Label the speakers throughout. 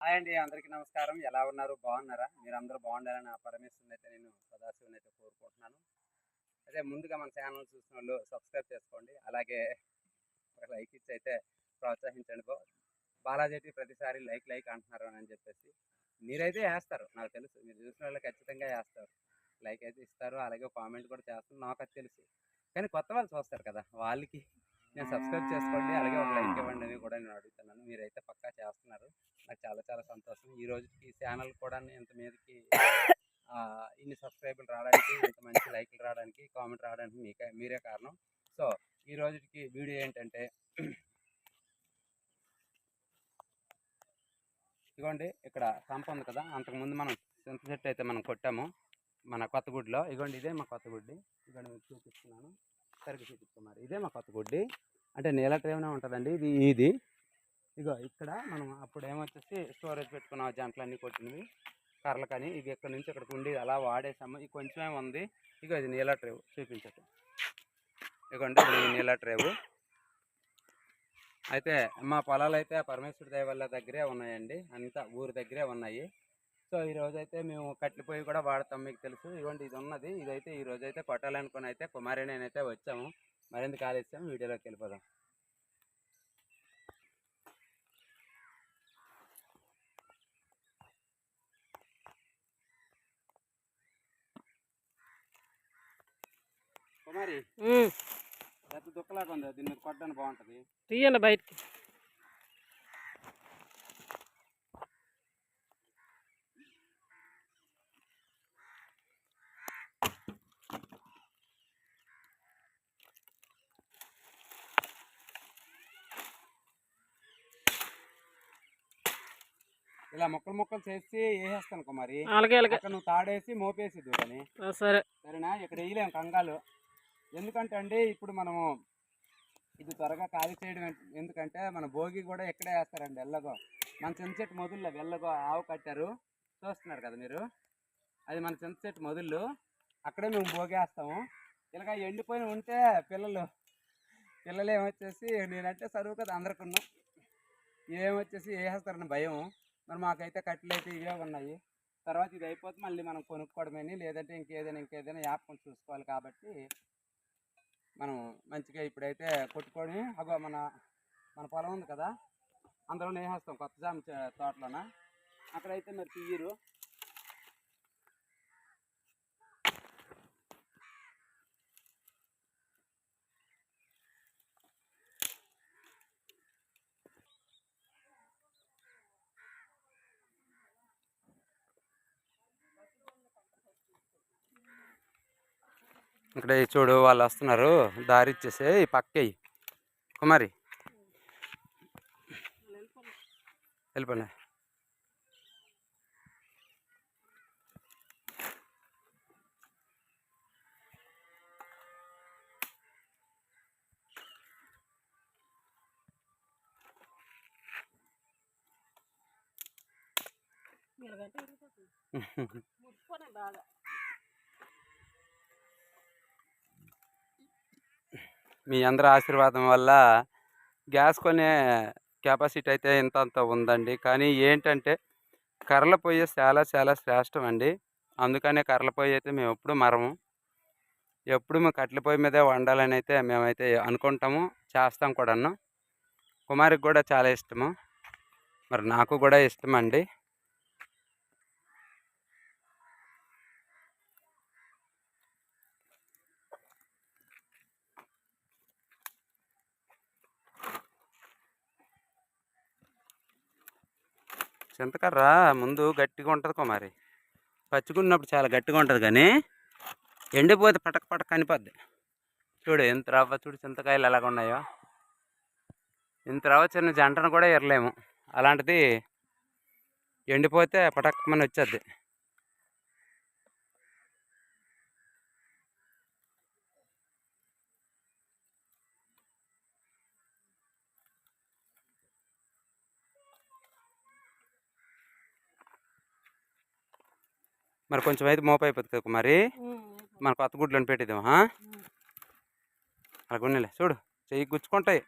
Speaker 1: Hi అండి అందరికీ నమస్కారం. ఎలా ఉన్నారు? బాగున్నారా? మీరు అందరూ బాగుండాలని ఆ పరమేశ్వరుని అయితే నేను సదాశివుని అయితే కోరుకుంటున్నాను. అదే ముందుగా మన ఛానల్ చూసిన వాళ్ళు సబ్స్క్రైబ్ చేసుకోండి. అలాగే ఒక లైక్ ఇచ్చి అయితే ప్రోత్సహించండి బా బాలాజీ ప్రతిసారి లైక్ లైక్ అంటున్నారు అని చెప్పేసి. మీరైతే వేస్తారు. నాకు తెలుసు. మీరు చూసిన వాళ్ళు ఖచ్చితంగా వేస్తారు. లైక్ అయితే ఇస్తారు. అలాగే కామెంట్ కూడా చేస్తారు. నాకు అది తెలుసు. కానీ కొత్త వాళ్ళు చూస్తారు కదా. వాళ్ళకి నేను సబ్స్క్రైబ్ చేసుకోండి అలాగే ఒక లైక్ ఇవ్వండి అని కూడా నేను అడుగుతున్నాను. మీరైతే పక్కా చేస్తున్నారు. నాకు చాలా చాలా సంతోషం. ఈ రోజుకి ఛానల్ కూడా ఇంత మీదకి ఇన్ని సబ్స్క్రైబర్లు రావడానికి ఇంత మంచి లైక్లు రావడానికి కామెంట్ రావడానికి మీకే మీరే కారణం. సో ఈ రోజుకి వీడియో ఏంటంటే ఇదిగోండి ఇక్కడ సంప ఉంది కదా అంతకుముందు మనం చింత చెట్టు అయితే మనం కొట్టాము మన కొత్తగుడిలో ఇదిగోండి ఇదే మా కొత్తగుడ్డి ఇదిగోండి మీకు చూపిస్తున్నాను. సరిగ్గా చూపిస్తున్నారు. ఇదే మా కొత్తగుడ్డి అంటే నీళ్ళ ట్రేవనే ఉంటుందండి. ఇది ఇది. ఇగో ఇక్కడ మనం అప్పుడు ఏమొచ్చేసి స్టోరేజ్ పెట్టుకున్నాం. జంటలన్నీ కొట్టినవి. కర్రలు కానీ ఇది ఇక్కడ నుంచి ఇక్కడికి ఉండి అలా వాడేసాము. ఇది కొంచెమే ఉంది. ఇగో ఇది నీళ్ళ ట్రేవ్ చూపించట్టు. ఇగోండి ఇది నీళ్ళ ట్రేవు అయితే మా పొలాలు అయితే పరమేశ్వర దయ వల్ల దగ్గరే ఉన్నాయండి. అంతా ఊరి దగ్గరే ఉన్నాయి. సో ఈ రోజు అయితే మేము కట్టెల పొయ్యి కూడా వాడతాం మీకు తెలుసు. ఇదిగోండి ఇది ఉన్నది ఇదైతే ఈ రోజు అయితే కొట్టాలనుకుని అయితే కుమారి నేనైతే వచ్చాము. మరింత కాలేసాం వీడియోలోకి వెళ్ళిపోదాం. కుమారి ఎంత దుక్కలాగా ఉంది. దీని మీద కొట్టడానికి బాగుంటుంది.
Speaker 2: తీయండి బయటికి.
Speaker 1: ఇలా ముక్కలు ముక్కలు చేసి వేసేస్తాను కుమారి.
Speaker 2: అలాగే అలాగే.
Speaker 1: అక్కడ నువ్వు తాడేసి మోపేసి
Speaker 2: ఆ, సరే.
Speaker 1: సరేనా? ఇక్కడ వేయలేం కంగాలు. ఎందుకంటే అండి ఇప్పుడు మనము ఇది త్వరగా ఖాళీ చేయడం ఎందుకంటే మన భోగి కూడా ఇక్కడే వేస్తారండి ఎల్లగో మన చింత చెట్టు మొదల్లో వెళ్ళగో ఆవు కట్టారు. చూస్తున్నారు కదా మీరు? అది మన చింత చెట్టు మొదళ్ళు అక్కడే మేము భోగి వేస్తాము. ఇలాగ ఎండిపోయి ఉంటే పిల్లలు పిల్లలు ఏమొచ్చేసి నేనంటే సరువు కదా అందరికన్నా. ఏమొచ్చేసి వేసేస్తారని భయం. మరి మాకైతే కట్టెలు అయితే ఇవే ఉన్నాయి. తర్వాత ఇది అయిపోతే మళ్ళీ మనం కొనుక్కోవడమని లేదంటే ఇంకేదైనా ఇంకేదైనా యాప్కొని చూసుకోవాలి కాబట్టి మనం మంచిగా ఇప్పుడైతే కొట్టుకొని అగో మన మన పొలం ఉంది కదా అందులో వేసేస్తాం కొత్త జామ తోటలోన. అక్కడైతే మరి తీయరు. ఇక్కడ చూడు వాళ్ళు వస్తున్నారు. దారి ఇచ్చేసే ఈ పక్కయ్యి కుమారి. వెళ్ళిపోండి. మీ అందరి ఆశీర్వాదం వల్ల గ్యాస్ కొనే కెపాసిటీ అయితే ఇంత అంత ఉందండి. కానీ ఏంటంటే కర్రల పొయ్యి చాలా చాలా శ్రేష్టం అండి. అందుకనే కర్రల పొయ్యి అయితే మేము ఎప్పుడు మరము. ఎప్పుడు మేము కట్టెల పొయ్యి మీదే వండాలని అయితే మేమైతే అనుకుంటాము చేస్తాం కూడాను. కుమారికి కూడా చాలా ఇష్టము. మరి నాకు కూడా ఇష్టం అండి. చింతకర్ర ముందు గట్టిగా ఉంటుంది కుమారి పచ్చుకున్నప్పుడు చాలా గట్టిగా ఉంటుంది కానీ ఎండిపోతే పటక పటక కనిపోద్ది. చూడు ఎంత రవ్వ చూడు చింతకాయలు ఎలాగ ఉన్నాయో. ఇంత రవ్వ చిన్న జంటను కూడా ఎరలేము. అలాంటిది ఎండిపోతే పటక్కమని వచ్చేది మరి కొంచెం అయితే మోపు అయిపోతుంది కదా మరి మన కొత్త అని పెట్టిద్దాం అలా గున్నెలే చూడు చెయ్యి గుచ్చుకుంటాయి.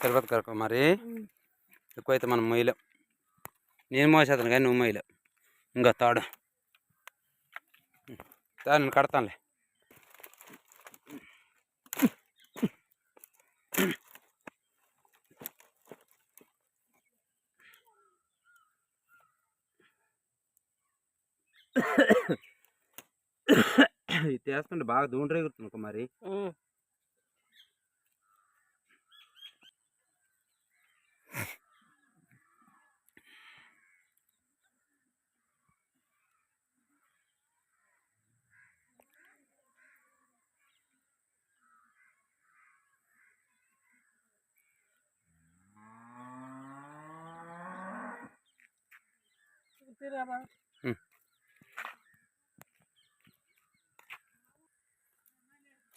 Speaker 1: తిరుపతి కరకు మరి ఎక్కువైతే మనం మొయ్యలేం. నేను మోసేతాను కానీ నువ్వు మొయ్యలేవు. ఇంకా తాడు. దాన్ని కడతానులే. ఇది చేస్తుంటే బాగా దూండ్రేగుతుంది కుమారి.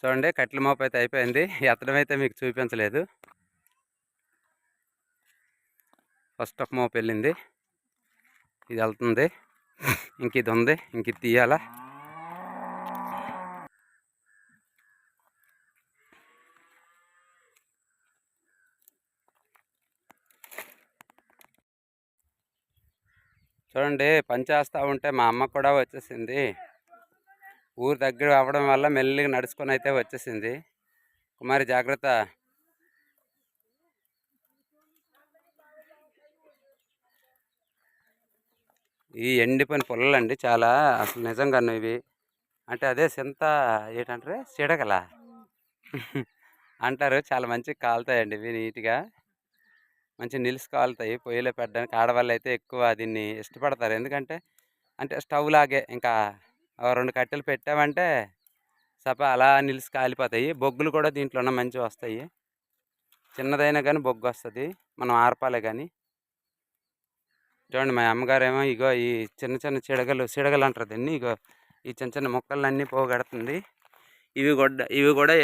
Speaker 1: చూడండి కట్ల మోపు అయితే అయిపోయింది. ఎత్తడం అయితే మీకు చూపించలేదు. ఫస్ట్ ఒక మోపు వెళ్ళింది. ఇది వెళ్తుంది. ఇంక ఇది ఉంది. ఇంక ఇది తీయాలా? చూడండి పని చేస్తూ ఉంటే మా అమ్మ కూడా వచ్చేసింది. ఊరు దగ్గర అవ్వడం వల్ల మెల్లిగా నడుచుకొని అయితే వచ్చేసింది. కుమారి జాగ్రత్త. ఈ ఎండిపోయిన పుల్లలండి చాలా అసలు నిజంగాను ఇవి. అంటే అదే సింత ఏంటంటారు? చిడకల. అంటారు చాలా మంచిగా కాలుతాయండి ఇవి నీట్గా. మంచి నిలిసి కాలుతాయి పొయ్యిలో పెట్టడానికి ఆడవాళ్ళు అయితే ఎక్కువ దీన్ని ఇష్టపడతారు. ఎందుకంటే అంటే స్టవ్ లాగే ఇంకా రెండు కట్టెలు పెట్టామంటే సప అలా నిలిసి కాలిపోతాయి బొగ్గులు కూడా దీంట్లోనే మంచిగా వస్తాయి. చిన్నదైనా కానీ బొగ్గు వస్తుంది. మనం ఆర్పాలే కానీ చూడండి మా అమ్మగారేమో ఇగో ఈ చిన్న చిన్న చిడగలు చిడగలు అంటారు దీన్ని. ఇగో ఈ చిన్న చిన్న మొక్కలన్నీ పోగొడుతుంది. ఇవి కూడా ఇవి కూడా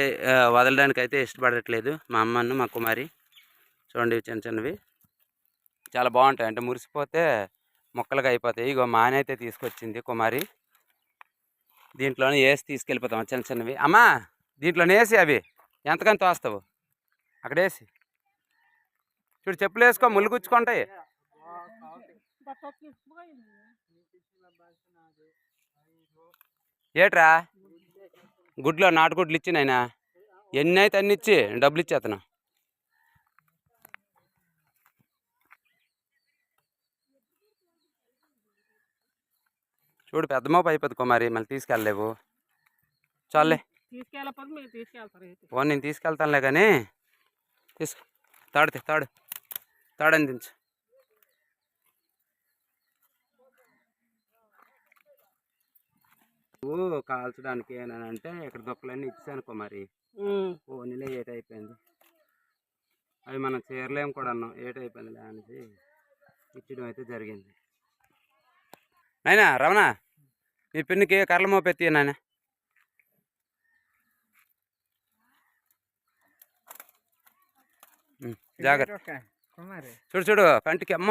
Speaker 1: వదలడానికి అయితే ఇష్టపడట్లేదు మా అమ్మను మా కుమారి. చూడండి చిన్న చిన్నవి. చాలా బాగుంటాయి. అంటే మురిసిపోతే మొక్కలుగా అయిపోతాయి. ఇగో మానే అయితే తీసుకొచ్చింది కుమారి. దీంట్లోనే వేసి తీసుకెళ్ళిపోతాం చిన్న చిన్నవి. అమ్మా దీంట్లోనే వేసి అవి. ఎంతకని తోస్తావు? అక్కడ వేసి చూడు చెప్పులు వేసుకో ములుగుచ్చుకుంటాయి ఏట్రా? గుడ్లో నాటుగుడ్లు ఇచ్చినాయన ఎన్ని అయితే అన్ని ఇచ్చి డబ్బులు ఇచ్చేతను చూడు పెద్ద మోపు అయిపోద్ది కుమారి మళ్ళీ తీసుకెళ్ళలేవు. చాలే
Speaker 2: మీరు
Speaker 1: ఓ నేను తీసుకెళ్తానులే కానీ తీసుకో. తాడితే తాడు. తాడని దించు. ఓ కాల్చడానికి అంటే ఇక్కడ దుక్కలన్నీ ఇచ్చాను కుమారి ఓ నీళ్ళే ఏట్ అయిపోయింది అవి మనం చేరలేం కూడా అన్నాం ఏట్ అయిపోయింది అనేసి ఇచ్చడం అయితే జరిగింది. నాయనా రమణ మీ పిన్నికి కర్రల మోపెత్తి నాయన. జాగ్రత్త. చూడు చూడు కంటికి అమ్మ.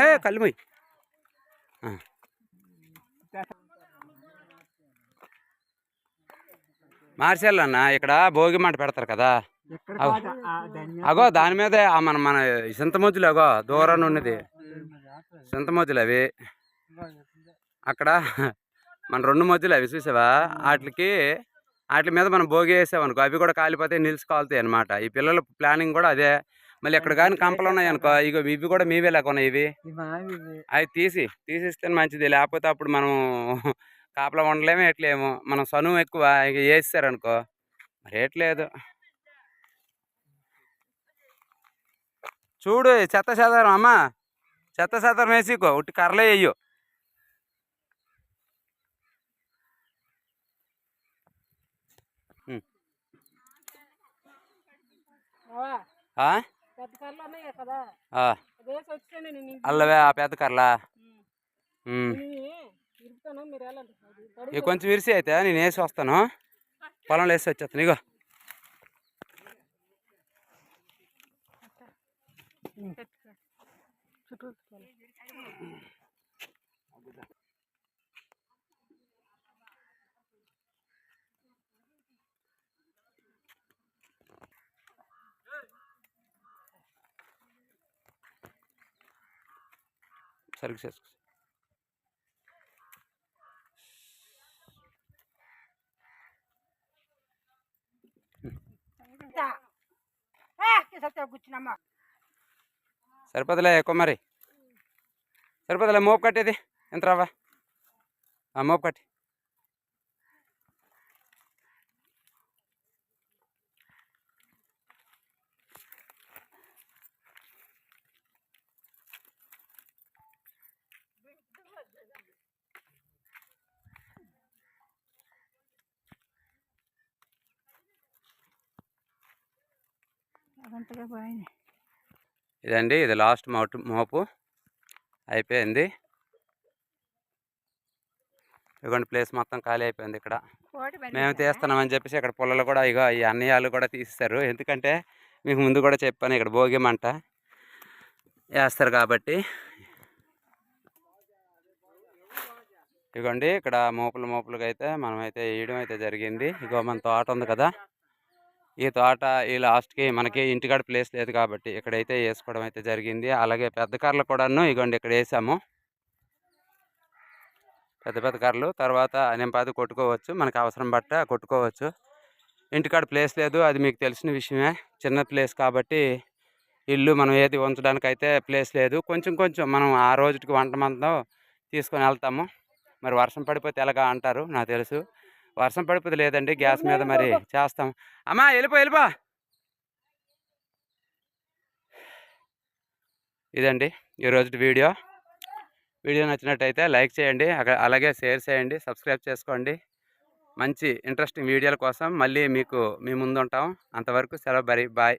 Speaker 1: ఏ కళ్ళు మొయ్. మార్చాలి అన్న ఇక్కడ భోగి మంట పెడతారు కదా. అగో. దాని మీదే మన మన సింతమొద్దులు అగో దూరాన్ని ఉన్నది సింతమొద్దులు అవి. అక్కడ మన రెండు మధ్యలు అవి చూసావా? వాటికి వాటి మీద మనం భోగి వేసామనుకో అవి కూడా కాలిపోతే నిలిచి కాలుతాయి అనమాట ఈ పిల్లల ప్లానింగ్ కూడా అదే. మళ్ళీ ఎక్కడ కానీ కంపలు ఉన్నాయి అనుకో ఇగో ఇవి కూడా మీవే లేక ఉన్నాయి ఇవి. అవి తీసి తీసిస్తే మంచిది. లేకపోతే అప్పుడు మనం కాపలా ఉండలేము ఎట్లేము. మనం సనువు ఎక్కువ ఇక వేసారనుకో మరి ఎట్లేదు చూడు చెత్త చెదారం అమ్మ. చెత్త చెదారం వేసికో. ఉట్టి కర్రలే వేయు
Speaker 2: అవా,
Speaker 1: ఆ?
Speaker 2: పెద్ద కళ్ళు ఉన్నాయి కదా
Speaker 1: ఆ,
Speaker 2: అదేసి వచ్చాను నేను ఇంటికి.
Speaker 1: అల్లవే ఆ పెద్ద
Speaker 2: అది
Speaker 1: ఇక. కొంచెం విరిసి అయితే నేను వేసి వస్తాను. పొలంలో వేసి వచ్చేస్తాను ఇగో.
Speaker 2: చుట్టూ పెట్టుకోవాలి.
Speaker 1: సరిగ్గా చేసుకో
Speaker 2: కూర్చున్నామా
Speaker 1: సరిపోదులే ఎక్కువ మరి. సరిపోదులే మోపు కట్టేది. ఎంత రావా మోపు కట్టి.
Speaker 2: పోయింది
Speaker 1: ఇదండి ఇది లాస్ట్ మోటు మోపు అయిపోయింది. ఇదిగోండి ప్లేస్ మొత్తం ఖాళీ అయిపోయింది ఇక్కడ. మేము తీస్తున్నామని చెప్పేసి ఇక్కడ పుల్లలు కూడా ఇగో ఈ అన్నయ్యాలు కూడా తీస్తారు ఎందుకంటే మీకు ముందు కూడా చెప్పాను ఇక్కడ భోగి మంట వేస్తారు కాబట్టి. ఇదిగోండి ఇక్కడ మోపులు మోపులుగా అయితే మనమైతే వేయడం అయితే జరిగింది. ఇగో మన తోట ఉంది కదా. ఈ తోట ఈ లాస్ట్కి మనకి ఇంటికాడ ప్లేస్ లేదు కాబట్టి ఇక్కడైతే వేసుకోవడం అయితే జరిగింది. అలాగే పెద్ద కార్లు కూడాను ఇగోండి ఇక్కడ వేసాము పెద్ద పెద్ద కార్లు తర్వాత నింపాది కొట్టుకోవచ్చు. మనకు అవసరం బట్ట కొట్టుకోవచ్చు. ఇంటికాడ ప్లేస్ లేదు. అది మీకు తెలిసిన విషయమే. చిన్న ప్లేస్ కాబట్టి ఇల్లు మనం ఏది ఉంచడానికి అయితే ప్లేస్ లేదు. కొంచెం కొంచెం మనం ఆ రోజుకి వంట మందం తీసుకొని వెళ్తాము. మరి వర్షం పడిపోతే ఎలాగా అంటారు? నాకు తెలుసు. వర్షం పడిపోతే లేదండి గ్యాస్ మీద మరి చేస్తాం. అమ్మా వెళ్ళిపో వెళ్ళిపో. ఇదండి ఈరోజు వీడియో. వీడియో నచ్చినట్టయితే లైక్ చేయండి అక- అలాగే షేర్ చేయండి సబ్స్క్రైబ్ చేసుకోండి. మంచి ఇంట్రెస్టింగ్ వీడియోల కోసం మళ్ళీ మీకు మీ ముందు ఉంటాం అంతవరకు సెలవు బరి బాయ్.